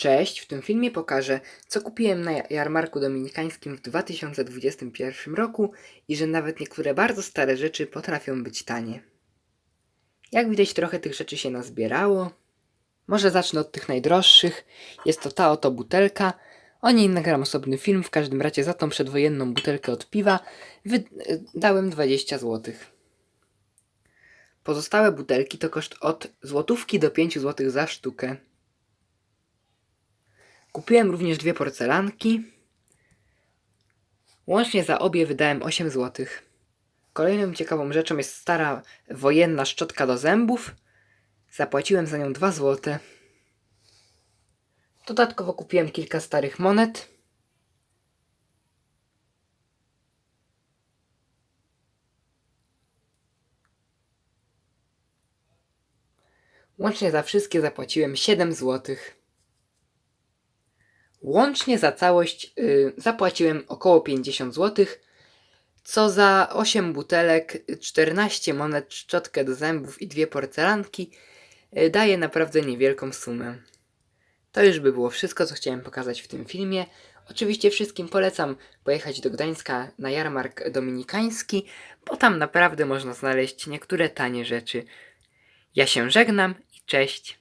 Cześć, w tym filmie pokażę, co kupiłem na jarmarku dominikańskim w 2021 roku i że nawet niektóre bardzo stare rzeczy potrafią być tanie. Jak widać, trochę tych rzeczy się nazbierało. Może zacznę od tych najdroższych. Jest to ta oto butelka. O niej nagram osobny film, w każdym razie za tą przedwojenną butelkę od piwa wy- dałem 20 zł. Pozostałe butelki to koszt od złotówki do 5 zł za sztukę. Kupiłem również dwie porcelanki. Łącznie za obie wydałem 8 zł. Kolejną ciekawą rzeczą jest stara wojenna szczotka do zębów. Zapłaciłem za nią 2 zł. Dodatkowo kupiłem kilka starych monet. Łącznie za wszystkie zapłaciłem 7 zł. Łącznie za całość y, zapłaciłem około 50 zł, co za 8 butelek, 14 monet, szczotkę do zębów i dwie porcelanki y, daje naprawdę niewielką sumę. To już by było wszystko, co chciałem pokazać w tym filmie. Oczywiście wszystkim polecam pojechać do Gdańska na jarmark dominikański, bo tam naprawdę można znaleźć niektóre tanie rzeczy. Ja się żegnam i cześć.